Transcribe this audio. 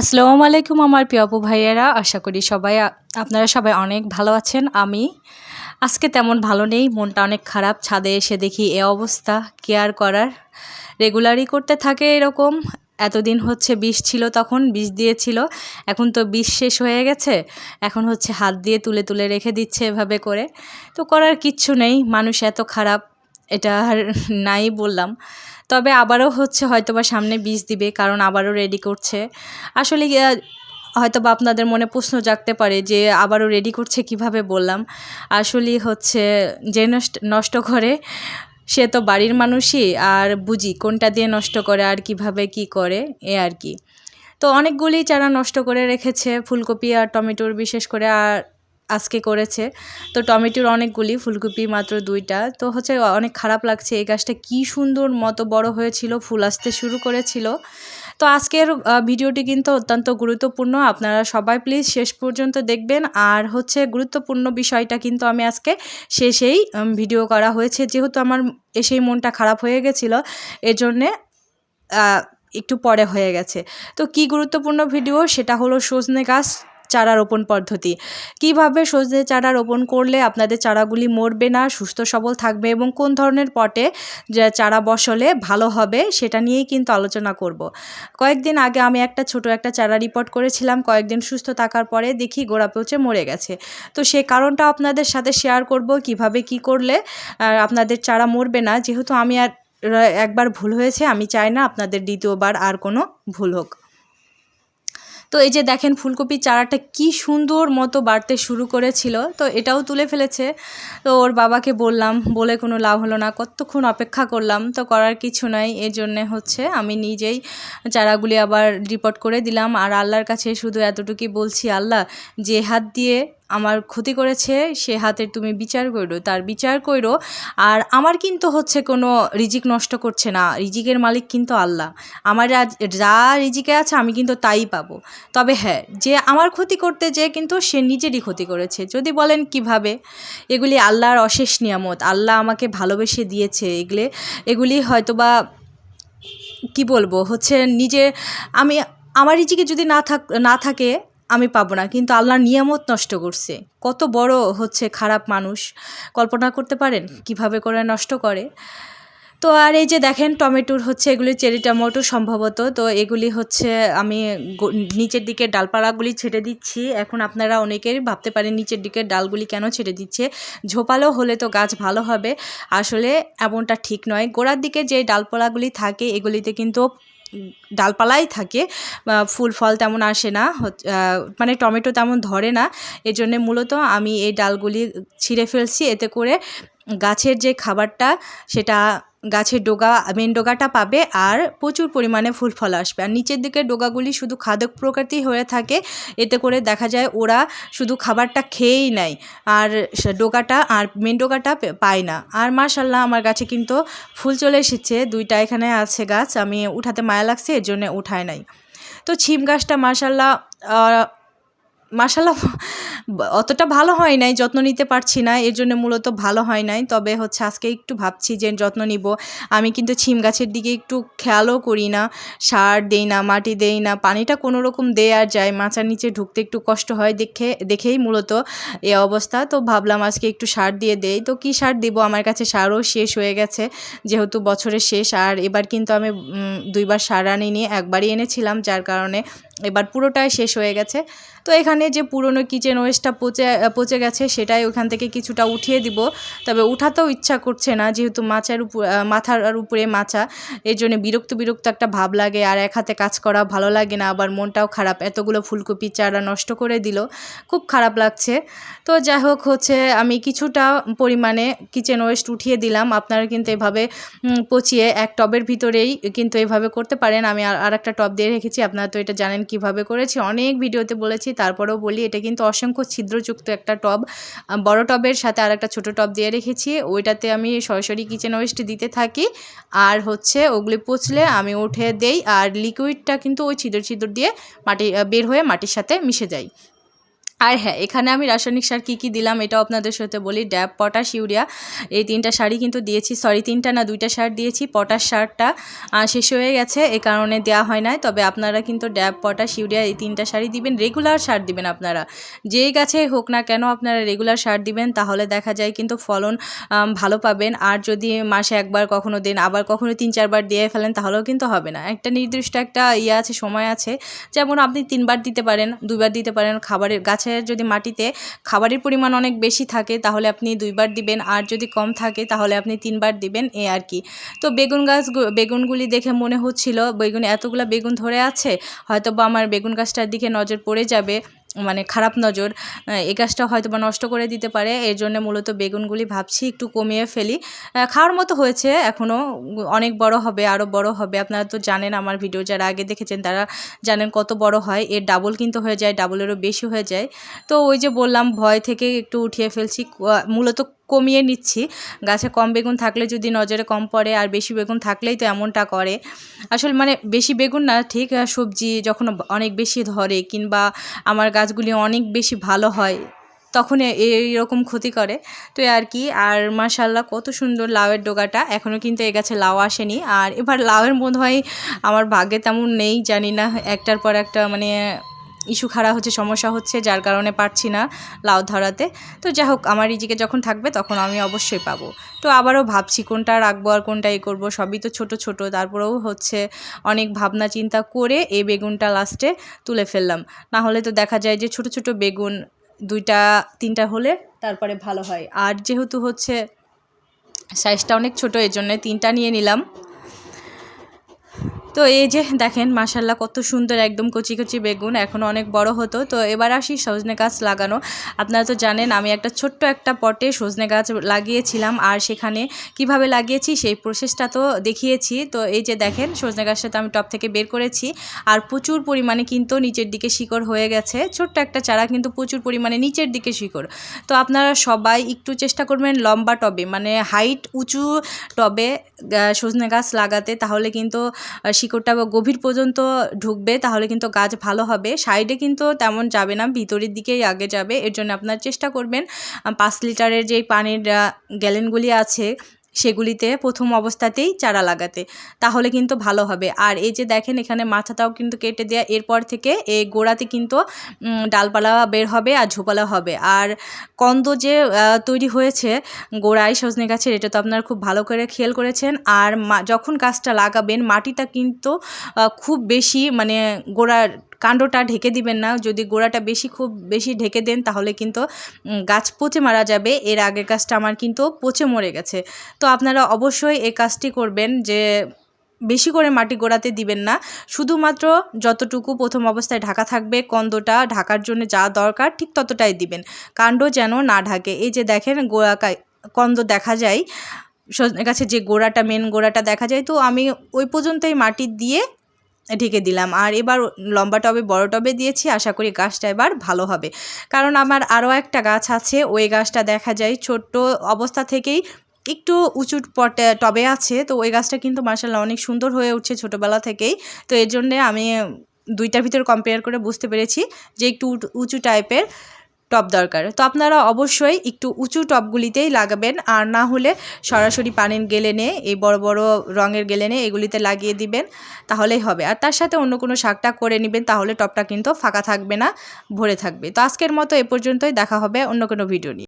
আসসালামু আলাইকুম আমার প্রিয় আপু ভাইয়েরা। আশা করি সবাই আপনারা সবাই অনেক ভালো আছেন। আমি আজকে তেমন ভালো নেই, মনটা অনেক খারাপ। ছাদে এসে দেখি এ অবস্থা কেয়ার করার? রেগুলারই করতে থাকে এরকম। এতদিন হচ্ছে বিষ ছিল তখন, বিষ দিয়েছিল। এখন তো বিষ শেষ হয়ে গেছে। এখন হচ্ছে হাত দিয়ে তুলে তুলে রেখে দিচ্ছে এভাবে করে। তো করার কিচ্ছু নেই, মানুষ এত খারাপ। এটা আর নাই বললাম। তবে আবারও হচ্ছে হয়তো বা সামনে বীজ দিবে, কারণ আবারও রেডি করছে। আসলে হয়তো বা আপনাদের মনে প্রশ্ন জাগতে পারে যে আবারও রেডি করছে কীভাবে বললাম। আসলে হচ্ছে যে নষ্ট নষ্ট করে, সে তো বাড়ির মানুষই, আর বুঝি কোনটা দিয়ে নষ্ট করে, আর কীভাবে কি করে, এ আর কি। তো অনেকগুলি চারা নষ্ট করে রেখেছে, ফুলকপি আর টমেটোর বিশেষ করে, আর আজকে করেছে। তো টমেটোর অনেকগুলি, ফুলকপি মাত্র দুইটা। তো হচ্ছে অনেক খারাপ লাগছে এই গাছটা কি সুন্দর মতো বড় হয়েছিল, ফুল আসতে শুরু করেছিল। তো আজকের ভিডিওটি কিন্তু অত্যন্ত গুরুত্বপূর্ণ। আপনারা সবাই প্লিজ শেষ পর্যন্ত দেখবেন। আর হচ্ছে গুরুত্বপূর্ণ বিষয়টা কিন্তু আমি আজকে শেষেই ভিডিও করা হয়েছে। যেহেতু আমার এসেই মনটা খারাপ হয়ে গেছিল, এজন্যে একটু পরে হয়ে গেছে। তো কি গুরুত্বপূর্ণ ভিডিও সেটা হলো সজনে গাছ। চারা রোপণ পদ্ধতি। কীভাবে সজনে চারা রোপণ করলে আপনাদের চারাগুলি মরবে না, সুস্থ সবল থাকবে এবং কোন ধরনের পটে চারা বসলে ভালো হবে সেটা নিয়েই কিন্তু আলোচনা করব। কয়েকদিন আগে আমি একটা ছোট একটা চারা রিপোর্ট করেছিলাম, কয়েকদিন সুস্থ থাকার পরে দেখি গোড়া পচে মরে গেছে। তো সে কারণটা আপনাদের সাথে শেয়ার করব, কীভাবে কি করলে আপনাদের চারা মরবে না। যেহেতু আমি আর একবার ভুল হয়েছে, আমি চাই না আপনাদের দ্বিতীয়বার আর কোনো ভুল হোক। তো এই যে দেখেন ফুলকপি চারাটা কি সুন্দর মতো বাড়তে শুরু করেছিল, তো এটাও তুলে ফেলেছে। তো ওর বাবাকে বললাম, বলে কোনো লাভ হলো না, কতক্ষণ অপেক্ষা করলাম, তো করার কিছু নাই। এর জন্যে হচ্ছে আমি নিজেই চারাগুলি আবার রিপোর্ট করে দিলাম। আর আল্লাহর কাছে শুধু এতটুকুই বলছি, আল্লাহ যে হাত দিয়ে আমার ক্ষতি করেছে, সে হাতের তুমি বিচার করো তার বিচার করো আর আমার কিন্তু হচ্ছে কোনো রিজিক নষ্ট করছে না, রিজিকের মালিক কিন্তু আল্লাহ। আমার যা রিজিকে আছে আমি কিন্তু তাই পাবো। তবে হ্যাঁ যে আমার ক্ষতি করতে যে কিন্তু সে নিজেরই ক্ষতি করেছে। যদি বলেন কীভাবে? এগুলি আল্লাহর অশেষ নিয়ামত, আল্লাহ আমাকে ভালোবেসে দিয়েছে। এগুলি এগুলি হয়তোবা কি বলব? হচ্ছে নিজে, আমি, আমার রিজিকে যদি না থাক, না থাকে আমি পাবো না। কিন্তু আল্লাহর নিয়ামত নষ্ট করছে। কত বড় হচ্ছে খারাপ মানুষ। কল্পনা করতে পারেন কীভাবে করে নষ্ট করে। তো আর এই যে দেখেন টমেটোর হচ্ছে, এগুলি চেরি টমেটো সম্ভবত। তো এগুলি হচ্ছে আমি নিচের দিকে ডালপালাগুলি ছেড়ে দিচ্ছি। এখন আপনারা অনেকেই ভাবতে পারেন নিচের দিকের ডালগুলি কেন ছেড়ে দিচ্ছে। ঝোপালো হলে তো গাছ ভালো হবে। আসলে এমনটা ঠিক নয়। গোড়ার দিকে যে ডালপালাগুলি থাকে, এগুলিতে কিন্তু ডালপালাই থাকে ফুল, ফল তেমন আসে না মানে টমেটো তেমন ধরে না। এজন্যে মূলত আমি এই ডালগুলি ছিঁড়ে ফেলছি। এতে করে গাছের যে খাবারটা, সেটা গাছের ডোগা মেন ডোগাটা পাবে আর প্রচুর পরিমাণে ফুল ফল আসবে। আর নিচের দিকে ডোগাগুলি শুধু খাদক প্রকৃতি হয়ে থাকে, এতে করে দেখা যায় ওরা শুধু খাবারটা খেয়েই নেয়, আর ডোগাটা, আর মেন ডোগাটা পায় না। আর মার্শাল্লাহ আমার গাছে কিন্তু ফুল চলে এসেছে, দুইটা এখানে আছে গাছ, আমি উঠাতে মায়া লাগছে, এর জন্য উঠায় নাই। তো ছিম গাছটা মার্শাল্লাহ মার্শাল্লাহ অতটা ভালো হয় নাই, যত্ন নিতে পারছি না, এর জন্য মূলত ভালো হয় নাই। তবে হচ্ছে আজকে একটু ভাবছি যে যত্ন নিব। আমি কিন্তু ছিম গাছের দিকে একটু খেয়ালও করি না। সার দেই না, মাটি দেই না, পানিটা কোনো রকম দেয়া যায়, মাচার নিচে ঢুকতে একটু কষ্ট হয় দেখে, দেখেই মূলত এ অবস্থা। তো ভাবলাম আজকে একটু সার দিয়ে দেই। তো কি সার দিব? আমার কাছে সারও শেষ হয়ে গেছে, যেহেতু বছরের শেষ। আর এবার কিন্তু আমি দুইবার সার আনিনি, একবারই এনেছিলাম, যার কারণে এবার পুরোটাই শেষ হয়ে গেছে। তো এখানে যে পুরনো কিচেন ওয়েস্টটা পচে পচে গেছে সেটাই ওখান থেকে কিছুটা উঠিয়ে দিব। তবে উঠাতেও ইচ্ছা করছে না, যেহেতু মাচার উপর মাথার উপরে মাচা এর জন্য বিরক্ত বিরক্ত একটা ভাব লাগে আর এক হাতে কাজ করা ভালো লাগে না, আবার মনটাও খারাপ। এতগুলো ফুলকপি চারা নষ্ট করে দিল, খুব খারাপ লাগছে। তো যাই হোক হচ্ছে, আমি কিছুটা পরিমাণে কিচেন ওয়েস্ট উঠিয়ে দিলাম। আপনারা কিন্তু এভাবে পচিয়ে এক টবের ভিতরেই কিন্তু এভাবে করতে পারেন। আমি আর একটা টব দিয়ে রেখেছি, আপনারা তো এটা জানেন কীভাবে করেছি, অনেক ভিডিওতে বলেছি, তারপরেও বলি, এটা কিন্তু অসংখ্য ছিদ্রযুক্ত একটা টব। বড় টবের সাথে আর একটা ছোটো টব দিয়ে রেখেছি, ওইটাতে আমি সরাসরি কিচেন ওয়েস্ট দিতে থাকি। আর হচ্ছে ওগুলি পচলে আমি উঠে দেই, আর লিকুইডটা কিন্তু ওই ছিদ্র ছিদ্র দিয়ে মাটি বের হয়ে মাটির সাথে মিশে যায়। আর হ্যাঁ এখানে আমি রাসায়নিক সার কী কী দিলাম এটাও আপনাদের সাথে বলি। ড্যাব, পটাশ, ইউরিয়া, এই তিনটা সারই কিন্তু দিয়েছি। সরি তিনটা না, দুইটা সার দিয়েছি। পটাশ সারটা শেষ হয়ে গেছে। এ কারণে দেওয়া হয় না তবে আপনারা কিন্তু ড্যাব, পটাশ, ইউরিয়া এই তিনটা সারই দিবেন। রেগুলার সার দিবেন আপনারা। যেই গাছে হোক না কেন আপনারা রেগুলার সার দিবেন, তাহলে দেখা যায় কিন্তু ফলন ভালো পাবেন। আর যদি মাসে একবার কখনো দেন, আবার কখনো তিন, চারবার দিয়ে ফেলেন, তাহলেও কিন্তু হবে না। একটা নির্দিষ্ট একটা ইয়ে আছে, সময় আছে। যেমন আপনি তিনবার দিতে পারেন, দুইবার দিতে পারেন, খাবারের গাছের যদি মাটিতে খাবারের পরিমাণ অনেক বেশি থাকে, তাহলে আপনি দুইবার দিবেন, আর যদি কম থাকে, তাহলে আপনি তিনবার দিবেন, এ আর কি। তো বেগুন গাছ বেগুনগুলি দেখে মনে হচ্ছিল, বেগুন এতগুলো বেগুন ধরে আছে হয়তো বা আমার বেগুন গাছটার দিকে নজর পড়ে যাবে। মানে খারাপ নজর এ গাছটা হয়তো বা নষ্ট করে দিতে পারে। এর জন্য মূলত বেগুনগুলি ভাবছি একটু কমিয়ে ফেলি। খাওয়ার মতো হয়েছে এখনও অনেক বড় হবে আরও বড় হবে। আপনারা তো জানেন আমার ভিডিও, যারা আগে দেখেছেন তারা জানেন কত বড় হয়। এর ডাবল কিন্তু হয়ে যায়, ডাবলেরও বেশি হয়ে যায়। তো ওই যে বললাম, ভয় থেকে একটু উঠিয়ে ফেলছি। মূলত কমিয়ে নিচ্ছি। গাছে কম বেগুন থাকলে যদি নজরে কম পড়ে আর বেশি বেগুন থাকলেই তো এমনটা করে। আসলে মানে বেশি বেগুন না, ঠিক সবজি যখন অনেক বেশি ধরে কিংবা আমার গাছগুলি অনেক বেশি ভালো হয় তখন এইরকম ক্ষতি করে। তো আর কি, আর মাশাল্লাহ কত সুন্দর লাউয়ের ডোগাটা এখনও কিন্তু এ গাছে লাউ আসেনি। আর এবার লাউয়ের মধ্যে হয় আমার ভাগ্যে তেমন নেই, জানি না, একটার পর একটা মানে ইস্যু খাড়া হচ্ছে, সমস্যা হচ্ছে, যার কারণে পারছি না লাউ ধরাতে। তো যাই হোক, আমার রিজিকে যখন থাকবে তখন আমি অবশ্যই পাবো। তো আবারও ভাবছি কোনটা রাখব আর কোনটা এ করব, সবই তো ছোট ছোট। তারপরেও হচ্ছে অনেক ভাবনা চিন্তা করে এই বেগুনটা লাস্টে তুলে ফেললাম। না হলে তো দেখা যায় যে ছোট ছোট বেগুন দুইটা, তিনটা হলে তারপরে ভালো হয়। আর যেহেতু হচ্ছে সাইজটা অনেক ছোট এর জন্য তিনটা নিয়ে নিলাম। তো এই যে দেখেন মাসাল্লাহ কত সুন্দর একদম কচি কচি বেগুন এখনও অনেক বড় হতো। তো এবার আসি সজনে গাছ লাগানো। আপনারা তো জানেন আমি একটা ছোট্ট একটা পটে সজনে গাছ লাগিয়েছিলাম আর সেখানে কীভাবে লাগিয়েছি সেই প্রসেসটা তো দেখিয়েছি। তো এই যে দেখেন সজনে গাছটা তো আমি টপ থেকে বের করেছি আর প্রচুর পরিমাণে কিন্তু নিচের দিকে শিকড় হয়ে গেছে। ছোট্ট একটা চারা কিন্তু প্রচুর পরিমাণে নিচের দিকে শিকড়। তো আপনারা সবাই একটু চেষ্টা করবেন লম্বা টবে মানে হাইট উঁচু টবে সজনে গাছ লাগাতে তাহলে কিন্তু আহ, শিকড়টা গভীর পর্যন্ত ঢুকবে, তাহলে কিন্তু গাছ ভালো হবে। সাইডে কিন্তু তেমন যাবে না, ভিতরের দিকেই আগে যাবে। এর জন্য আপনার চেষ্টা করবেন পাঁচ লিটারের যেই পানির গ্যালেনগুলি আছে সেগুলিতে প্রথম অবস্থাতেই চারা লাগাতে, তাহলে কিন্তু ভালো হবে। আর এই যে দেখেন, এখানে মাথাটাও কিন্তু কেটে দেওয়া এরপর থেকে এই গোড়াতে কিন্তু ডালপালা বের হবে আর ঝোপালা হবে। আর কন্দ যে তৈরি হয়েছে গোড়ায় সজনে গাছের, এটা তো আপনারা খুব ভালো করে খেয়াল করেছেন। আর যখন গাছটা লাগাবেন, মাটিটা কিন্তু খুব বেশি মানে গোড়ার কাণ্ডটা ঢেকে দিবেন না। যদি গোড়াটা বেশি খুব বেশি ঢেকে দেন, তাহলে কিন্তু গাছ পচে মারা যাবে। এর আগের গাছটা আমার কিন্তু পচে মরে গেছে। তো আপনারা অবশ্যই এই কাজটি করবেন যে, বেশি করে মাটি গোড়াতে দিবেন না। শুধুমাত্র যতটুকু প্রথম অবস্থায় ঢাকা থাকবে, কন্দটা ঢাকার জন্য যা দরকার ঠিক ততটাই দিবেন। কাণ্ড যেন না ঢাকে। এই যে দেখেন গোড়া কন্দ দেখা যায়। গাছের যে গোড়াটা মেন গোড়াটা দেখা যায়। তো আমি ওই পর্যন্তই মাটি দিয়ে ঢেকে দিলাম। আর এবার লম্বা টবে, বড় টবে দিয়েছি। আশা করি গাছটা এবার ভালো হবে। কারণ আমার আরও একটা গাছ আছে। ওই গাছটা দেখা যায় ছোট্ট অবস্থা থেকেই একটু উঁচু পটে, টবে আছে। তো ওই গাছটা কিন্তু মার্শাল্লাহ অনেক সুন্দর হয়ে উঠছে ছোটোবেলা থেকেই। তো এর জন্যে আমি দুইটার ভিতর কম্পেয়ার করে বুঝতে পেরেছি যে একটু উঁচু টাইপের টব দরকার। তো আপনারা অবশ্যই একটু উঁচু টপগুলিতেই লাগাবেন আর না হলে সরাসরি পানির গেলেনে, এই বড় বড় রঙের গেলেনে এগুলিতে লাগিয়ে দিবেন, তাহলেই হবে। আর তার সাথে অন্য কোনো শাকটা করে নেবেন, তাহলে টপটা কিন্তু ফাঁকা থাকবে না, ভরে থাকবে। তো আজকের মতো এ পর্যন্তই, দেখা হবে অন্য কোনো ভিডিও নিয়ে।